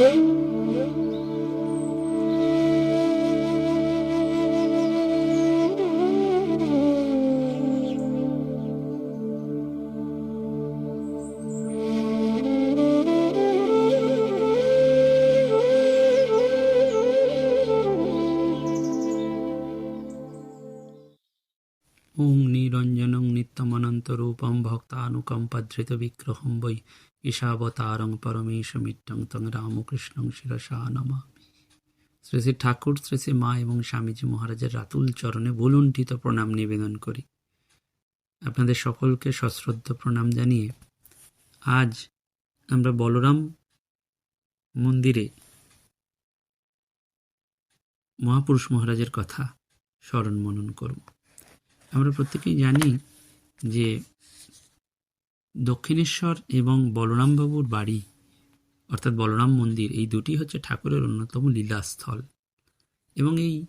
ওং নিত্যমনন্তরূপং ভক্তানুকম্পধৃতবিগ্রহং বৈ ঈশাবতারং পরমেশমিত্যং তং রামকৃষ্ণং শিরসা নমামি শ্রী শ্রী ঠাকুর শ্রী শ্রী মা এবং স্বামীজি মহারাজের রাতুল চরণে বলুণ্ঠিত প্রণাম নিবেদন করি। আপনাদের সকলকে সশ্রদ্ধ প্রণাম জানিয়ে আজ আমরা বলরাম মন্দিরে মহাপুরুষ মহারাজের কথা স্মরণ মনন করব। আমরা প্রত্যেকেই জানি যে দক্ষিণেশ্বর এবং বলরামবাবুর বাড়ি, অর্থাৎ বলরাম মন্দির, এই দুটি হচ্ছে ঠাকুরের অন্যতম লীলাস্থল। এবং এই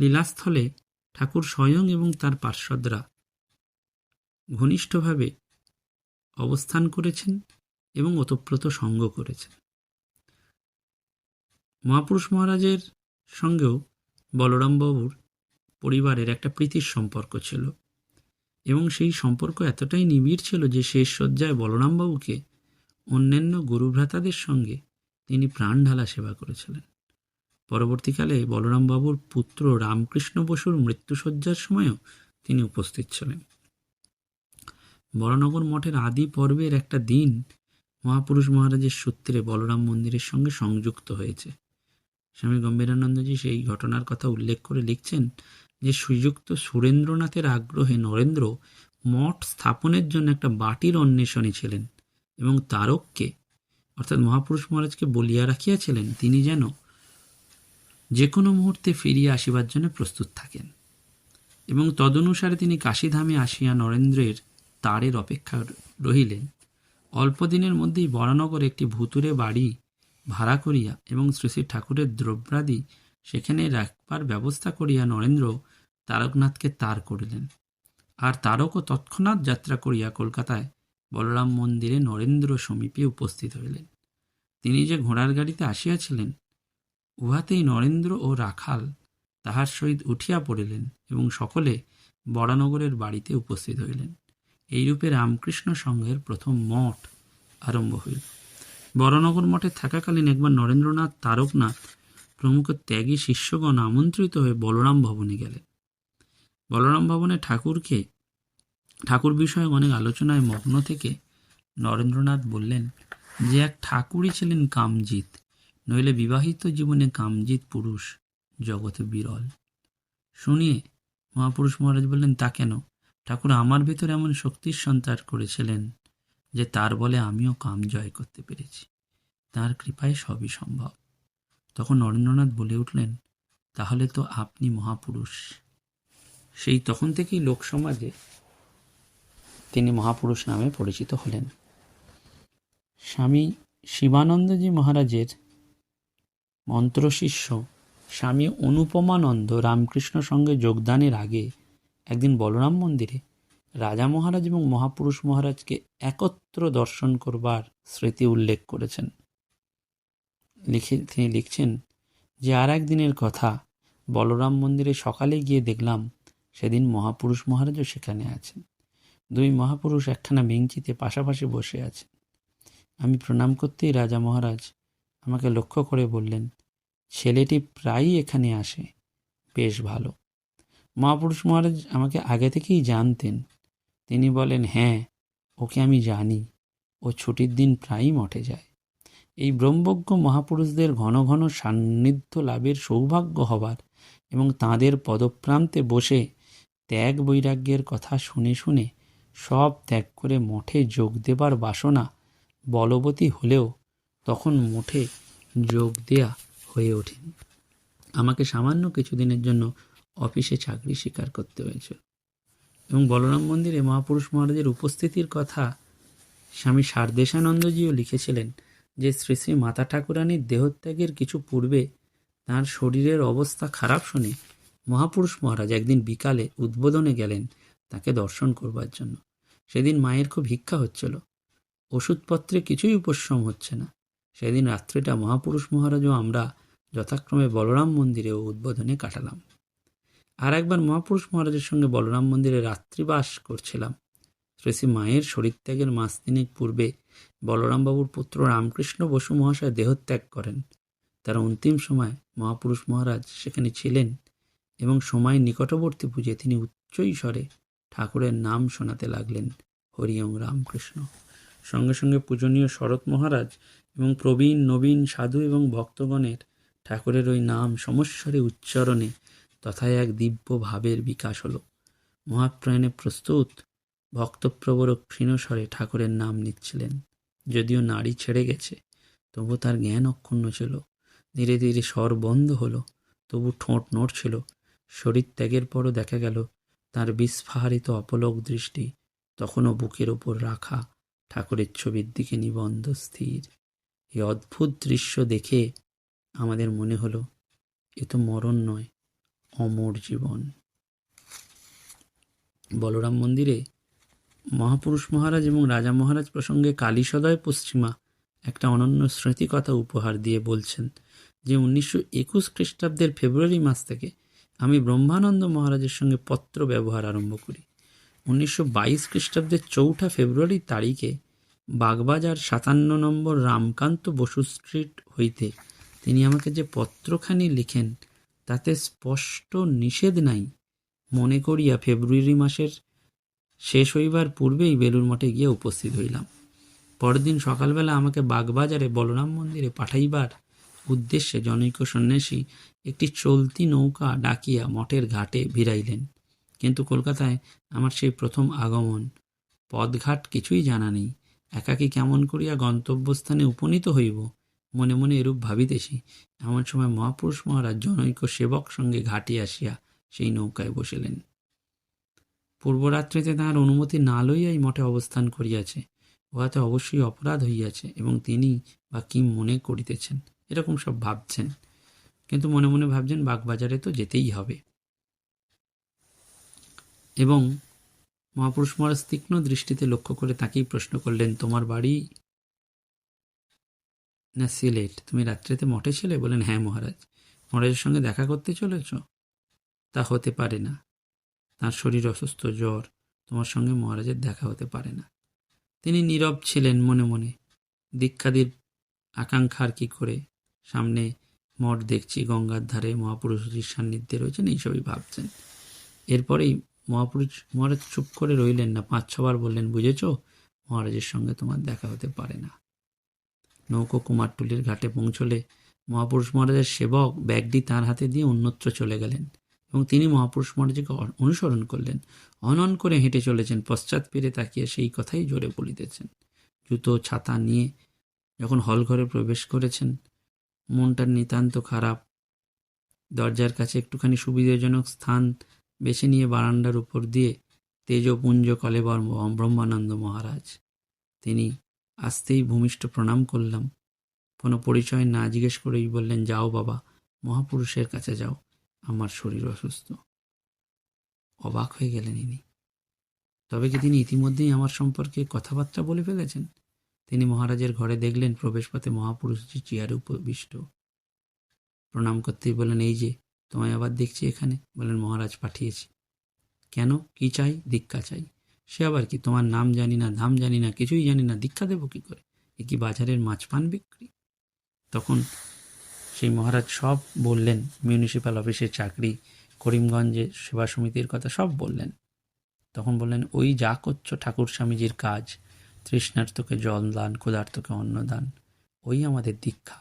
লীলাস্থলে ঠাকুর স্বয়ং এবং তার পার্শ্বদরা ঘনিষ্ঠভাবে অবস্থান করেছেন এবং ওতপ্রোত সঙ্গ করেছেন। মহাপুরুষ মহারাজের সঙ্গেও বলরামবাবুর পরিবারের একটা প্রীতির সম্পর্ক ছিল। এবং সেই সম্পর্ক এতটাই নিবিড় ছিল যে শেষ শয্যায় বলরামবাবুকে অন্যান্য গুরুভ্রাতাদের সঙ্গে তিনি প্রাণ ঢালা সেবা করেছিলেন। পরবর্তীকালে বলরামবাবুর পুত্র রামকৃষ্ণ বসুর মৃত্যুসজ্জার সময়ও তিনি উপস্থিত ছিলেন। বড়নগর মঠের আদি পর্বের একটা দিন মহাপুরুষ মহারাজের সূত্রে বলরাম মন্দিরের সঙ্গে সংযুক্ত হয়েছে। স্বামী গম্ভীরানন্দজি সেই ঘটনার কথা উল্লেখ করে লিখছেন যে শ্রীযুক্ত সুরেন্দ্রনাথের আগ্রহে নরেন্দ্র মঠ স্থাপনের জন্য একটা বাটির অন্বেষণে ছিলেন এবং তারককে, অর্থাৎ মহাপুরুষ মহারাজকে বলিয়া রাখিয়াছিলেন, তিনি যেন যে কোনো মুহূর্তে ফিরিয়া আসিবার জন্য প্রস্তুত থাকেন। এবং তদনুসারে তিনি কাশীধামে আসিয়া নরেন্দ্রের তারের অপেক্ষা রহিলেন। অল্প দিনের মধ্যেই বরানগর একটি ভুতুরে বাড়ি ভাড়া করিয়া এবং শ্রী শ্রী ঠাকুরের দ্রব্যাদি সেখানে রাখবার ব্যবস্থা করিয়া নরেন্দ্র তারকনাথকে তার করিলেন। আর তারকও তৎক্ষণাৎ যাত্রা করিয়া কলকাতায় বলরাম মন্দিরে নরেন্দ্র সমীপে উপস্থিত হইলেন। তিনি যে ঘোড়ার গাড়িতে আসিয়াছিলেন, উহাতেই নরেন্দ্র ও রাখাল তাহার সহিত উঠিয়া পড়িলেন এবং সকলে বড়ানগরের বাড়িতে উপস্থিত হইলেন। এইরূপে রামকৃষ্ণ সংঘের প্রথম মঠ আরম্ভ হইল। বরানগর মঠে থাকাকালীন একবার নরেন্দ্রনাথ তারকনাথ প্রমুখ ত্যাগী শিষ্যগণ আমন্ত্রিত হয়ে বলরাম ভবনে গেলেন। বলরাম ভবনে ঠাকুরকে, ঠাকুর বিষয়ে অনেক আলোচনায় মগ্ন থেকে নরেন্দ্রনাথ বললেন, যে এক ঠাকুরই ছিলেন কামজিৎ, নইলে বিবাহিত জীবনে কামজিৎ পুরুষ জগতে বিরল। শুনিয়ে মহাপুরুষ মহারাজ বললেন, তা কেন? ঠাকুর আমার ভিতর এমন শক্তির সঞ্চার করেছিলেন যে তার বলে আমিও কাম জয় করতে পেরেছি। তার কৃপায় সবই সম্ভব। তখন নরেন্দ্রনাথ বলে উঠলেন, তাহলে তো আপনি মহাপুরুষ সেই তখন থেকেই লোকসমাজে তিনি মহাপুরুষ নামে পরিচিত হলেন। স্বামী শিবানন্দজি মহারাজের মন্ত্রশিষ্য স্বামী অনুপমানন্দ রামকৃষ্ণ সঙ্গে যোগদানের আগে একদিন বলরাম মন্দিরে রাজা মহারাজ এবং মহাপুরুষ মহারাজকে একত্র দর্শন করবার স্মৃতি উল্লেখ করেছেন। লিখে তিনি লিখছেন, যে আর একদিনের কথা বলরাম মন্দিরে সকালে গিয়ে দেখলাম সেদিন মহাপুরুষ মহারাজও সেখানে আছেন। দুই মহাপুরুষ একখানা বেঞ্চিতে পাশাপাশি বসে আছেন। আমি প্রণাম করতেই রাজা মহারাজ আমাকে লক্ষ্য করে বললেন, ছেলেটি প্রায়ই এখানে আসে, বেশ ভালো। মহাপুরুষ মহারাজ আমাকে আগে থেকেই জানতেন। তিনি বলেন হ্যাঁ ওকে আমি জানি। ও ছুটির দিন প্রায়ই মঠে যায়। এই ব্রহ্মজ্ঞ মহাপুরুষদের ঘন ঘন সান্নিধ্য লাভের সৌভাগ্য হবার এবং তাঁদের পদপ্রান্তে বসে ত্যাগ বৈরাগ্যের কথা শুনে শুনে সব ত্যাগ করে মঠে যোগ দেবার বাসনা বলবতী হলেও তখন মঠে যোগ দেয়া হয়ে ওঠেনি। আমাকে সামান্য কিছুদিনের জন্য অফিসে চাকরি স্বীকার করতে হয়েছিল এবং বলরাম মন্দিরে মহাপুরুষ মহারাজের উপস্থিতির কথা স্বামী সারদেশানন্দজিও লিখেছিলেন যে শ্রী শ্রী মাতা ঠাকুরানীর দেহত্যাগের কিছু পূর্বে তাঁর শরীরের অবস্থা খারাপ শুনে মহাপুরুষ মহারাজ একদিন বিকালে উদ্বোধনে গেলেন তাকে দর্শন করবার জন্য। সেদিন মায়ের খুব ভিক্ষা হচ্ছিল। ওষুধপত্রে কিছুই উপশম হচ্ছে না। সেদিন রাত্রিটা মহাপুরুষ মহারাজ ও আমরা যথাক্রমে বলরাম মন্দিরে ও উদ্বোধনে কাটালাম। আর একবার মহাপুরুষ মহারাজের সঙ্গে বলরাম মন্দিরে রাত্রিবাস করছিলাম। শ্রী শ্রী মায়ের শরীরত্যাগের মাস তিনেক পূর্বে বলরামবাবুর পুত্র রামকৃষ্ণ বসু মহাশয় দেহত্যাগ করেন। তার অন্তিম সময় মহাপুরুষ মহারাজ সেখানে ছিলেন এবং সময় নিকটবর্তী পুজে তিনি উচ্চই স্বরে ঠাকুরের নাম শোনাতে লাগলেন হরিওম রামকৃষ্ণ। সঙ্গে সঙ্গে পূজনীয় শরৎ মহারাজ এবং প্রবীণ, নবীন, সাধু এবং ভক্তগণের ঠাকুরের ওই নাম সমস্বরে উচ্চারণে তথায় এক দিব্য ভাবের বিকাশ হলো। মহাপ্রয়াণে প্রস্তুত ভক্তপ্রবর ক্ষীণস্বরে ঠাকুরের নাম নিচ্ছিলেন। যদিও নাড়ি ছেড়ে গেছে, তবু তার জ্ঞান অক্ষুণ্ণ ছিল। ধীরে ধীরে স্বর বন্ধ হলো, তবু ঠোঁট নড়ছিল। শরীর ত্যাগের পরও দেখা গেল তার বিস্ফারিত অপলক দৃষ্টি তখনও বুকের ওপর রাখা ঠাকুরের ছবির দিকে নিবন্ধ স্থির। এই অদ্ভুত দৃশ্য দেখে আমাদের মনে হলো, এ তো মরণ নয়, অমর জীবন। বলরাম মন্দিরে মহাপুরুষ মহারাজ এবং রাজা মহারাজ প্রসঙ্গে কালীসদয় পশ্চিমা একটা অনন্য স্মৃতিকথা উপহার দিয়ে বলছেন যে উনিশশো একুশ খ্রিস্টাব্দের ফেব্রুয়ারি মাস থেকে আমি ব্রহ্মানন্দ মহারাজের সঙ্গে পত্র ব্যবহার আরম্ভ করি। উনিশশো বাইশ খ্রিস্টাব্দের চৌঠা ফেব্রুয়ারি তারিখে বাগবাজার সাতান্ন নম্বর রামকান্ত বসু স্ট্রিট হইতে তিনি আমাকে যে পত্রখানি লিখেন, তাতে স্পষ্ট নিষেধ নাই। মনে করিয়া ফেব্রুয়ারি মাসের শেষ হইবার পূর্বেই বেলুর মঠে গিয়ে উপস্থিত হইলাম। পরদিন সকালবেলা আমাকে বাগবাজারে বলরাম মন্দিরে পাঠাইবার উদ্দেশ্যে জনৈক সন্ন্যাসী একটি চলতি নৌকা ডাকিয়া মঠের ঘাটে ভিড়াইলেন। কিন্তু কলকাতায় আমার সেই প্রথম আগমন। পদঘাট কিছুই জানা নেই। একাকি কেমন করিয়া গন্তব্যস্থানে উপনীত হইব? মনে মনে এরূপ ভাবিতেছি, এমন সময় মহাপুরুষ মহারাজ জনৈক সেবক সঙ্গে ঘাটে আসিয়া সেই নৌকায় বসিলেন। পূর্বরাত্রিতে তাহার অনুমতি না লইয়াই মঠে অবস্থান করিয়াছে। উহাতে অবশ্যই অপরাধ হইয়াছে এবং তিনি বা কি মনে করিতেছেন? এরকম সব ভাবছেন। কিন্তু মনে মনে ভাবছেন বাগবাজারে তো যেতেই হবে। এবং মহাপুরুষ মহারাজ তীক্ষ্ণ দৃষ্টিতে লক্ষ্য করে তাকেই প্রশ্ন করলেন, তোমার বাড়ি? না, সিলেট। তুমি রাত্রিতে মঠে ছিলে? বলেন হ্যাঁ মহারাজ। মহারাজের সঙ্গে দেখা করতে চলেছ? তা হতে পারে না। তার শরীর অসুস্থ, জ্বর। তোমার সঙ্গে মহারাজের দেখা হতে পারে না। তিনি নীরব ছিলেন মনে মনে। দীক্ষাদির আকাঙ্ক্ষার কি করে সামনে মঠ দেখছি, গঙ্গার ধারে মহাপুরুষজির সান্নিধ্যে রয়েছেন এইসবই ভাবছেন। এরপরেই মহাপুরুষ, মহারাজ চুপ করে রইলেন না, পাঁচ ছবার বললেন, বুঝেছ, মহারাজের সঙ্গে তোমার দেখা হতে পারে না। নৌকো কুমারটুলির ঘাটে পৌঁছলে মহাপুরুষ মহারাজের সেবক ব্যাগটি তার হাতে দিয়ে অন্যত্র চলে গেলেন এবং তিনি মহাপুরুষ মহারাজকে অনুসরণ করলেন। অনন করে হেঁটে চলেছেন, পশ্চাৎ ফিরে তাকিয়ে সেই কথাই জোরে বলিতেছেন। জুতো, ছাতা নিয়ে যখন হলঘরে প্রবেশ করেছেন মনটার নিতান্ত খারাপ। দরজার কাছে একটুখানি সুবিধাজনক স্থান বেছে নিয়ে বারান্দার উপর দিয়ে তেজপুঞ্জ কলেবর ব্রহ্মানন্দ মহারাজ। তিনি আসতেই ভূমিষ্ঠ প্রণাম করলাম। কোনো পরিচয় না জিজ্ঞেস করেই বললেন, যাও বাবা, মহাপুরুষের কাছে যাও, আমার শরীর অসুস্থ। অবাক হয়ে গেলেন ইনি। তবে কি তিনি ইতিমধ্যেই আমার সম্পর্কে কথাবার্তা বলে ফেলেছেন? তিনি মহারাজের ঘরে দেখলেন প্রবেশপথে মহাপুরুষজি চেয়ারে উপবিষ্ট। প্রণাম করতেই বললেন, এই যে, তোমায় আবার দেখছি এখানে। বলেন মহারাজ পাঠিয়েছি। কেন? কি চাই? দীক্ষা চাই? সে আবার কি? তোমার নাম জানি না, ধাম জানি না, কিছুই জানি না, দীক্ষা দেবো কি করে? এ কি বাজারের মাছ পান বিক্রি? তখন সেই মহারাজ সব বললেন, মিউনিসিপ্যাল অফিসের চাকরি, করিমগঞ্জে সেবা সমিতির কথা সব বললেন। তখন বললেন, ওই যা করছ ঠাকুর স্বামীজির কাজ তৃষ্ণার্থকে জল দান, ক্ষুধার্তকে অন্ন দান। ওই আমাদের দীক্ষা।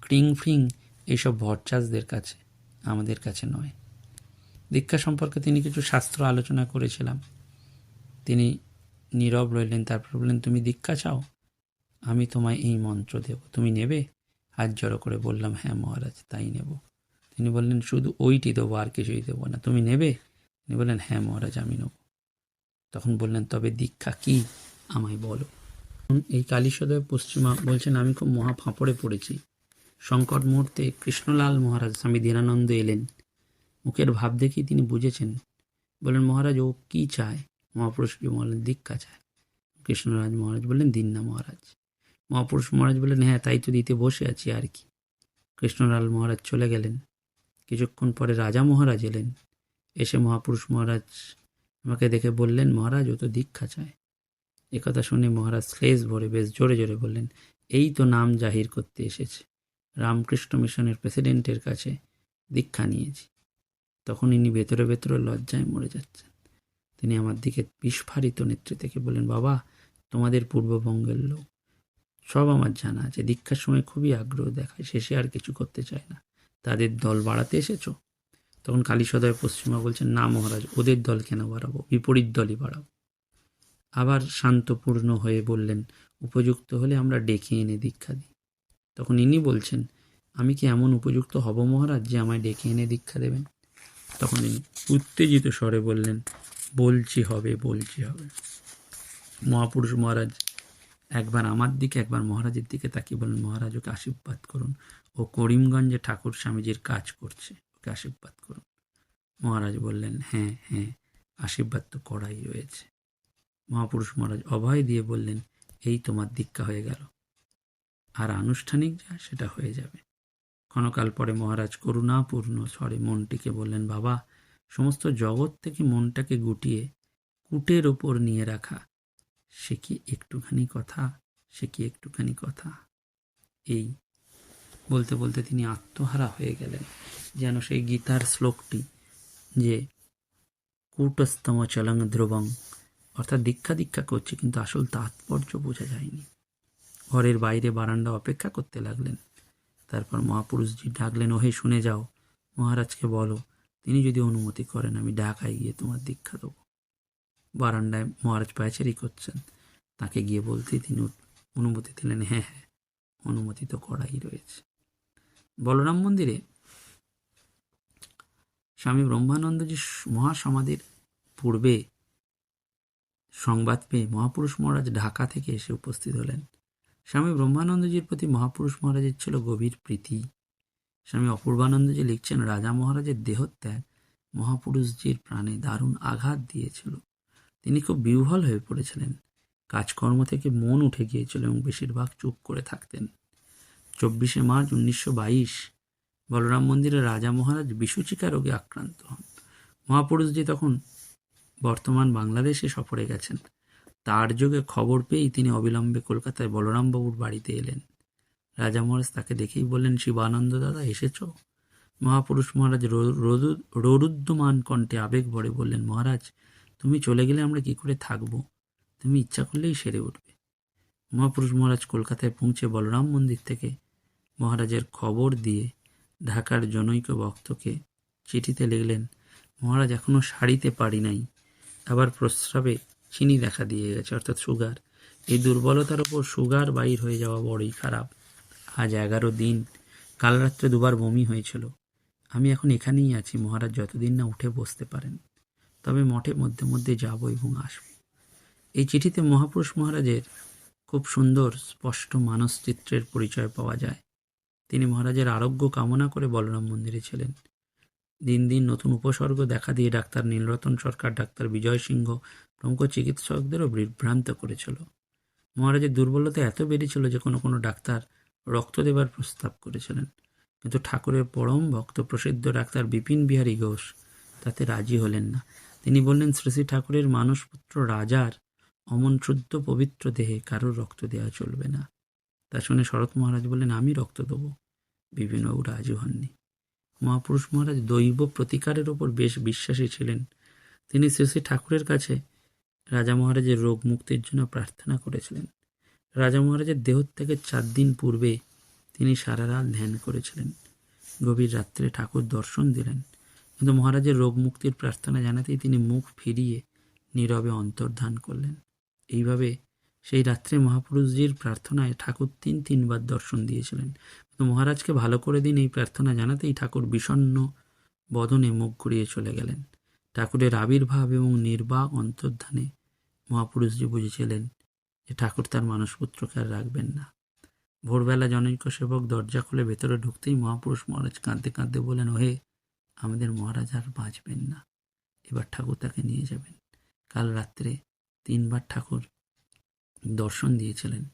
ক্রিং ফ্রিং এইসব ভরচাষদের কাছে, আমাদের কাছে নয়। দীক্ষা সম্পর্কে তিনি কিছু শাস্ত্র আলোচনা করেছিলাম। তিনি নীরব রইলেন, তারপর বললেন, তুমি দীক্ষা চাও? আমি তোমায় এই মন্ত্র দেব। তুমি নেবে? হাত জড়ো করে বললাম হ্যাঁ মহারাজ, তাই নেব। তিনি বললেন, শুধু ওইটি দেবো, আর কিছুই দেবো না। তুমি নেবে? তিনি বললেন হ্যাঁ মহারাজ, আমি নেব। তখন বললেন, তবে দীক্ষা কি? আমায় বলো। এই কালীসদয় পশ্চিমা বলছেন, আমি খুব মহা ফাঁপড়ে পড়েছি। সংকট মুহূর্তে কৃষ্ণলাল মহারাজ স্বামী দীনানন্দ এলেন। মুখের ভাব দেখেই তিনি বুঝেছেন। বললেন, মহারাজ, ও কি চায়? মহাপুরুষ বললেন, দীক্ষা চায়। কৃষ্ণরাজ মহারাজ বললেন, দিন না মহারাজ। মহাপুরুষ মহারাজ বললেন হ্যাঁ তাই তো দিতে বসে আছি, আর কি। কৃষ্ণলাল মহারাজ চলে গেলেন। কিছুক্ষণ পরে রাজা মহারাজ এলেন। এসে মহাপুরুষ মহারাজ আমাকে দেখে বললেন, মহারাজ, ও তো দীক্ষা চায়। একথা শুনে মহারাজ শ্লেষ ভরে বেশ জোরে জোরে বললেন, এই তো নাম জাহির করতে এসেছে। রামকৃষ্ণ মিশনের প্রেসিডেন্টের কাছে দীক্ষা নিয়েছি। তখন ইনি ভেতরে ভেতরে লজ্জায় মরে যাচ্ছেন। তিনি আমার দিকে বিস্ফারিত নেত্রে থেকে বললেন, বাবা, তোমাদের পূর্ববঙ্গের লোক। সব আমার জানা আছে। দীক্ষার সময় খুবই আগ্রহ দেখায়। শেষে আর কিছু করতে চায় না। তাদের দল বাড়াতে এসেছ? তখন কালী সদয় পশ্চিমা বলছেন, না মহারাজ, ওদের দল কেন বাড়াবো? বিপরীত দলই বাড়াবো। আবার শান্তপূর্ণ হয়ে বললেন, উপযুক্ত হলে আমরা ডেকে এনে দীক্ষা দিই। তখন ইনি বলছেন, আমি কি এমন উপযুক্ত হব মহারাজ যে আমায় ডেকে এনে দীক্ষা দেবেন? তখন ইনি উত্তেজিত স্বরে বললেন, বলছি হবে বলছি হবে। মহাপুরুষ মহারাজ একবার আমার দিকে, একবার মহারাজের দিকে তাকিয়ে বললেন, মহারাজ, ওকে আশীর্বাদ করুন। ও করিমগঞ্জে ঠাকুর স্বামীজির কাজ করছে, ওকে আশীর্বাদ করুন। মহারাজ বললেন হ্যাঁ হ্যাঁ আশীর্বাদ তো করাই রয়েছে। মহাপুরুষ মহারাজ অভয় দিয়ে বললেন, এই তোমার দীক্ষা হয়ে গেল। আর আনুষ্ঠানিক যা, সেটা হয়ে যাবে। ক্ষণকাল পরে মহারাজ করুণাপূর্ণ স্বরে মনটিকে বললেন, বাবা, সমস্ত জগৎ থেকে মনটাকে গুটিয়ে কুটের ওপর নিয়ে রাখা, সে কি একটুখানি কথা? সে কি একটুখানি কথা? এই বলতে বলতে তিনি আত্মহারা হয়ে গেলেন, যেন সেই গীতার শ্লোকটি যে কূটস্তম চলং ধ্রুবং অর্থাৎ দীক্ষা দীক্ষা করছে, কিন্তু আসল তাৎপর্য বোঝা যায়নি। ঘরের বাইরে বারান্দা অপেক্ষা করতে লাগলেন। তারপর মহাপুরুষজি ডাকলেন, ওহে, শুনে যাও। মহারাজকে বলো, তিনি যদি অনুমতি করেন, আমি ঢাকায় গিয়ে তোমার দীক্ষা দেবো। বারান্দায় মহারাজ পায়চারি করছেন। তাকে গিয়ে বলতেই তিনি অনুমতি দিলেন হ্যাঁ হ্যাঁ অনুমতি তো করাই রয়েছে। বলরাম মন্দিরে। স্বামী ব্রহ্মানন্দজি মহাসমাধির পূর্বে সংবাদ পেয়ে মহাপুরুষ মহারাজ ঢাকা থেকে এসে উপস্থিত হলেন। স্বামী ব্রহ্মানন্দজির প্রতি মহাপুরুষ মহারাজের ছিল গভীর প্রীতি। স্বামী অপূর্বানন্দজি লিখছেন, রাজা মহারাজের দেহত্যাগ মহাপুরুষজির প্রাণে দারুণ আঘাত দিয়েছিল। তিনি খুব বিহ্বল হয়ে পড়েছিলেন। কাজকর্ম থেকে মন উঠে গিয়েছিল এবং বেশিরভাগ চুপ করে থাকতেন। চব্বিশে মার্চ উনিশশো বাইশ, বলরাম মন্দিরে রাজা মহারাজ বিসূচিকা রোগে আক্রান্ত হন। মহাপুরুষজি তখন বর্তমান বাংলাদেশে সফরে গেছেন। তার যোগে খবর পেয়েই তিনি অবিলম্বে কলকাতায় বলরামবাবুর বাড়িতে এলেন। রাজা মহারাজ তাকে দেখেই বললেন, শিবানন্দ দাদা, এসেছ? মহাপুরুষ মহারাজ রোরুদ্যমান কণ্ঠে আবেগ ভরে বললেন, মহারাজ, তুমি চলে গেলে আমরা কি করে থাকব? তুমি ইচ্ছা করলেই সেরে উঠবে। মহাপুরুষ মহারাজ কলকাতায় পৌঁছে বলরাম মন্দির থেকে মহারাজের খবর দিয়ে ঢাকার জনৈক ভক্তকে চিঠিতে লিখলেন, মহারাজ, এখনও সারিতে পারি নাই। আবার প্রস্রাবে চিনি দেখা দিয়ে গেছে, অর্থাৎ সুগার এই দুর্বলতার ওপর সুগার বাইর হয়ে যাওয়া বড়ই খারাপ। আজ এগারো দিন, কাল রাত্রে দুবার বমি হয়েছিল। আমি এখন এখানেই আছি, মহারাজ যতদিন না উঠে বসতে পারেন। তবে মঠে মধ্যে মধ্যে যাব এবং আসব। এই চিঠিতে মহাপুরুষ মহারাজের খুব সুন্দর, স্পষ্ট মানসচিত্রের পরিচয় পাওয়া যায়। তিনি মহারাজের আরোগ্য কামনা করে বলরাম মন্দিরে ছিলেন। দিন দিন নতুন উপসর্গ দেখা দিয়ে ডাক্তার নীলরতন সরকার, ডাক্তার বিজয় সিংহ, প্রমুখ চিকিৎসকদেরও বিভ্রান্ত করেছিল। মহারাজের দুর্বলতা এত বেড়েছিল যে কোনো কোনো ডাক্তার রক্ত দেবার প্রস্তাব করেছিলেন। কিন্তু ঠাকুরের পরম ভক্ত প্রসিদ্ধ ডাক্তার বিপিন বিহারী ঘোষ তাতে রাজি হলেন না। তিনি বললেন, শ্রী শ্রী ঠাকুরের মানসপুত্র রাজার অমন শুদ্ধ পবিত্র দেহে কারোর রক্ত দেওয়া চলবে না। তা শুনে শরৎ মহারাজ বললেন, আমি রক্ত দেবো। বিপিনবাবু রাজি হননি। মহাপুরুষ মহারাজ দৈব প্রতিকারের ওপর বেশ বিশ্বাসী ছিলেন। তিনি শ্রী শ্রী ঠাকুরের কাছে রাজা মহারাজের রোগ মুক্তির জন্য প্রার্থনা করেছিলেন। রাজা মহারাজের দেহত্যাগের চার দিন পূর্বে তিনি সারা রাত ধ্যান করেছিলেন। গভীর রাত্রে ঠাকুর দর্শন দিলেন। কিন্তু মহারাজের রোগ মুক্তির প্রার্থনা জানাতেই তিনি মুখ ফিরিয়ে নীরবে অন্তর্ধান করলেন। এইভাবে সেই রাত্রে মহাপুরুষজির প্রার্থনায় ঠাকুর তিন তিনবার দর্শন দিয়েছিলেন। মহারাজকে ভালো করে দিন এই প্রার্থনা জানাতেই ঠাকুর বিষণ্ন বদনে মুখ ঘুরিয়ে চলে গেলেন। ঠাকুরের আবির্ভাব এবং নির্বাক অন্তর্ধানে মহাপুরুষজি বুঝেছিলেন যে ঠাকুর তার মানসপুত্রকে আর রাখবেন না। ভোরবেলা জনৈক সেবক দরজা খুলে ভেতরে ঢুকতেই মহাপুরুষ মহারাজ কাঁদতে কাঁদতে বলেন, ওহে, আমাদের মহারাজ আর বাঁচবেন না। এবার ঠাকুর তাকে নিয়ে যাবেন। কাল রাত্রে তিনবার ঠাকুর দর্শন দিয়েছিলেন।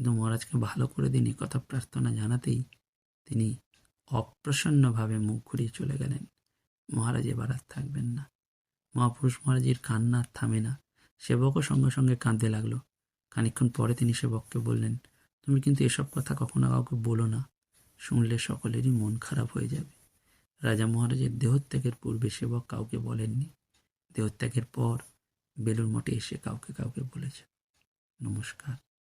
কিন্তু মহারাজকে ভালো করে দিন কথা প্রার্থনা জানাতেই তিনি অপ্রসন্নভাবে মুখ ঘুরিয়ে চলে গেলেন। মহারাজ এবার আর থাকবেন না। মহাপুরুষ মহারাজের কান্না থামে না। সেবকও সঙ্গে সঙ্গে কাঁদতে লাগল। খানিকক্ষণ পরে তিনি সেবককে বললেন, তুমি কিন্তু এসব কথা কখনো কাউকে বলো না। শুনলে সকলেরই মন খারাপ হয়ে যাবে। রাজা মহারাজের দেহত্যাগের পূর্বে সেবক কাউকে বলেননি। দেহত্যাগের পর বেলুর মঠে এসে কাউকে কাউকে বলেছে। নমস্কার।